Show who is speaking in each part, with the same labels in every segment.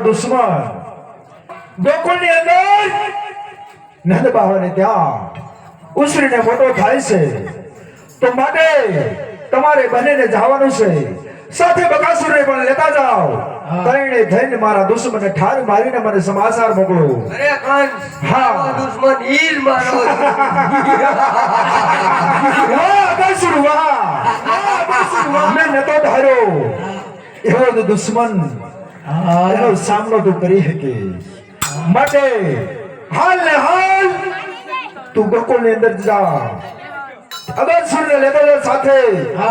Speaker 1: દુશ્મન. ગોકુળની અંદર નંદ બાવાને ત્યાં ઉછરીને મોટો થાય છે. તો માટે તમારે બંનેને જવાનું છે. સાથે બકાસુરને પણ લેતા જાઓ. ત્રણે થઈને મારા દુશ્મને ઠાર મારીને મને સમાચાર મોકલો.
Speaker 2: અરે કંસ
Speaker 1: હા.
Speaker 2: દુશ્મન ઈ મારો.
Speaker 1: વાહ, બકાસુર, વાહ! વાહ, બકાસુર, વાહ! મેં નતો ધારો એવો દુશ્મન એનો સામનો તું કરી શકે માટે હાલ ને હાલ તું ગોકુળની અંદર જા અગરસુર ને લેતો જા સાથે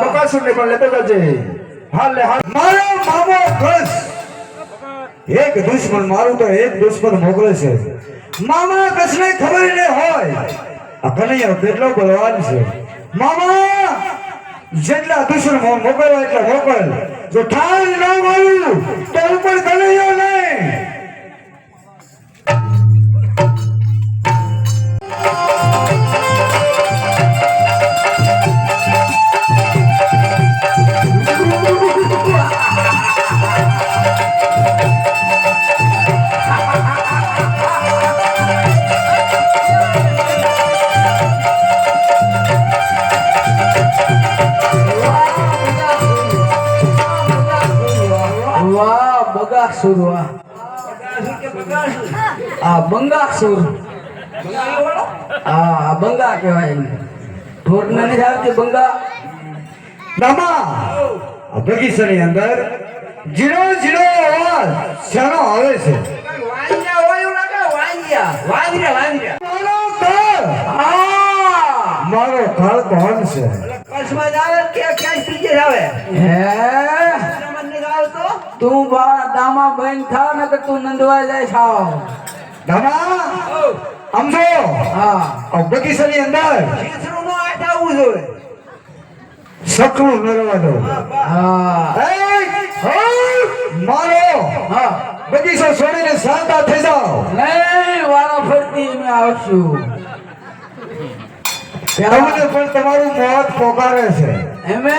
Speaker 1: બકાસુર ને પણ લેતો જજે હાલ ને હાલ.
Speaker 3: મારો મામો કસ એક દુશ્મન મારું તો એક દુશ્મન મોકલે છે. મામા કસને ખબર ને હોય. આ કનૈયા કેટલો બળવાન છે. મામા! જેટલા દુશ્મન મોકલવા એટલા મોકલ જો ઠાલ ન મળ્યું તો ઉપર કનૈયો નહીં.
Speaker 4: આ બંગાસુર હા બંગા કહેવાય એને. ઢોરને નથી આવતી બંગા?
Speaker 3: દામા બગીચાની અંદર જીરો જીરો અવાજ શાનો આવે છે?
Speaker 2: વાંજ્યા હોય એવું લાગે? વાંજ્યા. વાંજ્યા વાંજ્યા.
Speaker 3: મારો મારો કોણ છે?
Speaker 2: કસમાં આવે કે ક્યાં જ આવે?
Speaker 4: હે?
Speaker 2: તો?
Speaker 4: બા દામા બહેન થા ને તું નંદવા જાય છાવ.
Speaker 3: દામા આમ જો
Speaker 4: હા.
Speaker 3: આ ની અંદર
Speaker 2: શીસરું નો આઠ જોઈએ
Speaker 3: સકલું મેળવા દો
Speaker 4: હા.
Speaker 3: મારો.
Speaker 4: હા.
Speaker 3: બગીચો છોડીને શાંતા થઈ જાઓ.
Speaker 4: નહીં વારા ફરતી અમે આવશું.
Speaker 3: તમને પણ તમારું મોત પોકારે છે.
Speaker 4: એમે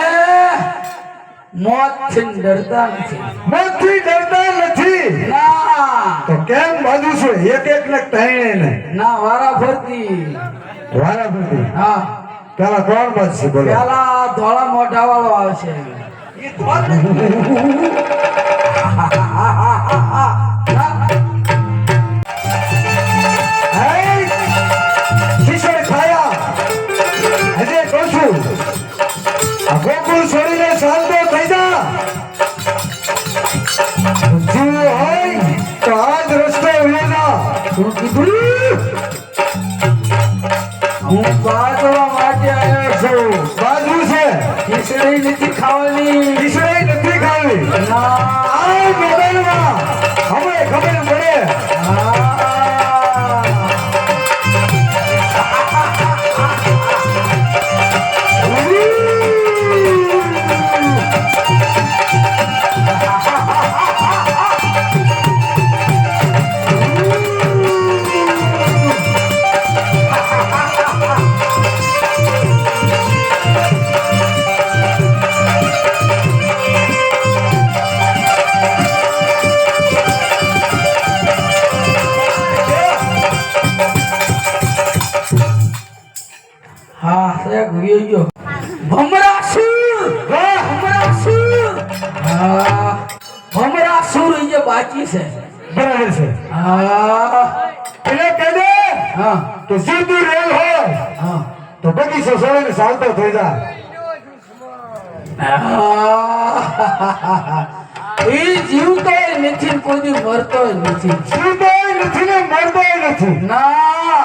Speaker 4: મોત ડરતા નથી.
Speaker 3: મોતથી ડરતા નથી.
Speaker 4: ના.
Speaker 3: તો કેમ બાજુ છો? એક એક ને તણે ને.
Speaker 4: ના વારા ફરતી
Speaker 3: વારા ફરતી
Speaker 4: હા.
Speaker 3: પેલા કોણ બોલો.
Speaker 4: પેલા ધોળા મોઢા વાળો આવશે
Speaker 2: એ
Speaker 3: છે. બરાબર છે.
Speaker 4: હા.
Speaker 3: એટલે કહી દે
Speaker 4: હા.
Speaker 3: તો સીધું રેલ હોય
Speaker 4: હા.
Speaker 3: તો બગીચો છોડીને શાંતો થઈ જાય.
Speaker 4: એ જીવતો નથી કોઈ મરતો નથી.
Speaker 3: જીવતોય નથી ને નથી.
Speaker 4: ના.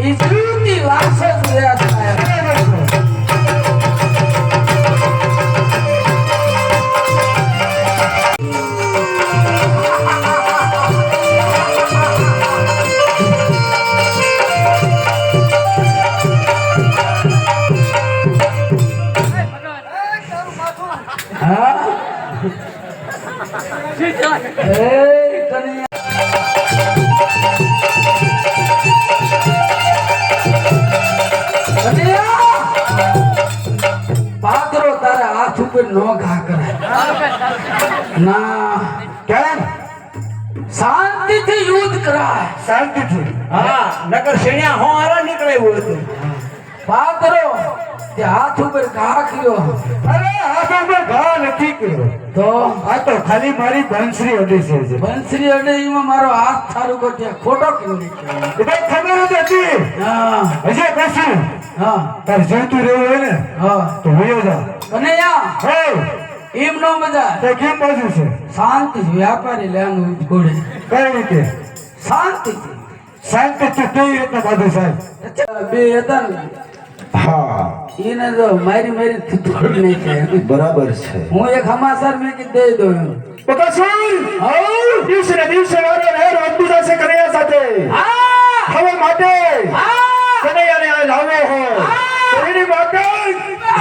Speaker 4: એ જીવતી લાશ જ રહ્યા નો કેમ કરાય શાંતિથી યુદ્ધ કરાય.
Speaker 3: શાંતિથી.
Speaker 2: હા. નકર શેણ્યા હો હારા નીકળે એવું હતું
Speaker 4: પાત્રો તે હાથ ઉપર ઘા કર્યો.
Speaker 3: અરે હાથ ઉપર ઘા નથી કર્યો.
Speaker 4: તો?
Speaker 3: આ તો ખાલી મારી બંશ્રી અડી છે
Speaker 4: બંશ્રી અડી માં મારો હાથ સારું ગોઠ્યા ખોટો નીકળ્યો.
Speaker 3: એ ભાઈ ખબર જ હતી.
Speaker 4: હા.
Speaker 3: હજે કશું
Speaker 4: હા.
Speaker 3: તારે જોઈતું રહેવું હોય ને
Speaker 4: હા.
Speaker 3: તો હોય જા.
Speaker 4: અને યા
Speaker 3: હે.
Speaker 4: એમ નો બધા
Speaker 3: તે કેમ બાજુ છે?
Speaker 4: શાંતિ વ્યાપારી લેવાનું ઘોડે.
Speaker 3: કઈ રીતે?
Speaker 4: શાંત.
Speaker 3: શાંતિ તો કઈ રીતે બાજુ સાહેબ?
Speaker 4: બે હતા ને.
Speaker 1: હા.
Speaker 4: એને તો મારી મારી થોડી નહીં છે
Speaker 1: બરાબર છે.
Speaker 4: હું એક હમાસર મેં કે દઈ દઉં એમ.
Speaker 1: બકાસુર આવ દિવસે ને દિવસે વારે લહેર વધતું જશે કનૈયા સાથે.
Speaker 4: હા!
Speaker 1: હવે માટે.
Speaker 4: હા!
Speaker 1: કનૈયાને આ લાવો હોય તો એની માટે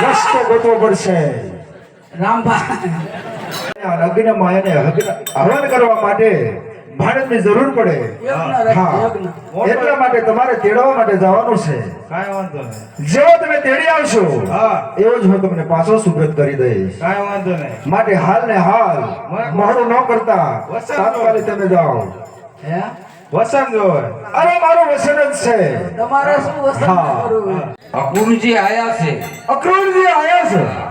Speaker 1: રસ્તો ગોતવો પડશે.
Speaker 4: રામભાઈ.
Speaker 1: આ એને હવન કરવા માટે ભારતની જરૂર પડે. એટલા માટે તમારે તેડવા માટે જવાનું છે.
Speaker 3: કાંઈ વાંધો નહીં.
Speaker 1: જેવો તમે તેડી આવશો એવો જ હું તમને પાછો સુગ્રત કરી દઈશ.
Speaker 3: કાંઈ વાંધો નહીં.
Speaker 1: માટે હાલ ને હાલ મોડું ન કરતા.
Speaker 3: વસંત
Speaker 1: તાત્કાલિક તમે જાઓ.
Speaker 4: હે?
Speaker 3: વસંત હોય
Speaker 1: અરે મારું વસન જ છે.
Speaker 4: તમારે શું વસન
Speaker 1: હા.
Speaker 4: કરવું?
Speaker 5: આયા છે.
Speaker 3: અકુરજી આયા છે.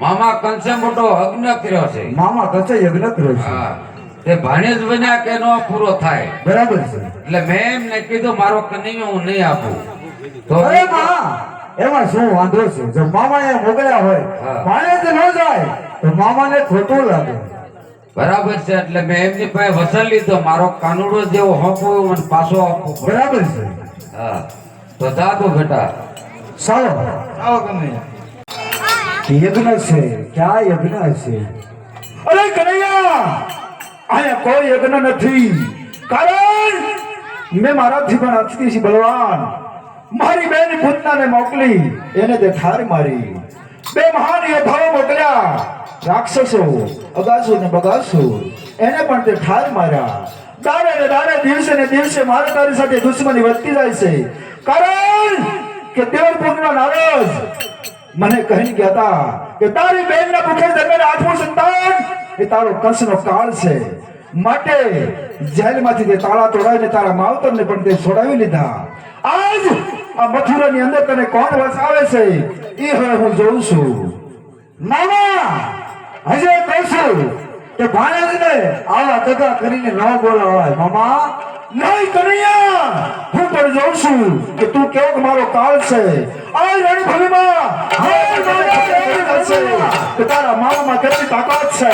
Speaker 5: મામા કંસે મોટો અગ્ન કર્યો છે.
Speaker 3: મામા કંસે યજ્ઞ કર્યો છે.
Speaker 5: હા. તે ભાણેજ બન્યા કે નો પૂરો થાય.
Speaker 3: બરાબર છે.
Speaker 5: એટલે મેં એમને કીધું મારો કનૈયો હું નહીં આપું. તો
Speaker 3: અરે મા એમાં શું વાંધો છે? જો એ મોકલ્યા હોય
Speaker 5: ભાણેજ
Speaker 3: ભાણે ન જાય તો મામાને ખોટું લાગે.
Speaker 5: બરાબર છે એટલે મેં એમની પાસે વસન લીધો. મારો કાનુડો જેવો હોપો મને પાછો આપવો
Speaker 3: બરાબર છે.
Speaker 5: હા. તો જાતો બેટા.
Speaker 3: સારો આવો ગમે યજ્ઞ છે ક્યાં યજ્ઞ છે
Speaker 1: અરે કનૈયા અહીંયા કોઈ યજ્ઞ નથી કારણ મેં મારાથી પણ અચતી છે બલવાન મારી બેન પૂતનાને મોકલી એને તે ઠાર મારી બે મહાન યોદ્ધાઓ મોકલ્યા રાક્ષસો અગાસુ ને બગાસુર એને પણ તે ઠાર માર્યા દાડે ને દાડે દિવસે ને દિવસે મારે તારી સાથે દુશ્મની વધતી જાય છે કારણ કે દેવપુરના નારદ મને કહી ગયા હતા કે તારી બેનના મુખે જન્મેલા આઠમું સંતાન એ તારો કંસનો કાળ છે. માટે જેલમાંથી તે તાળા તોડાવીને તારા માવતરને પણ તે છોડાવી લીધા. આજ આ મથુરાની અંદર તને કોણ વસાવે છે? એ હવે હું જોઉં છું.
Speaker 3: મામા હજે કહીશું કે ભાણેજને આવા દગા કરીને ન બોલાવાય, મામા.
Speaker 1: નહીં કનૈયા, હું પણ જોઉં છું કે તું કેવો મારો કાળ છે. આ રણભૂમિમાં તારા મામામાં કેટલી તાકાત છે.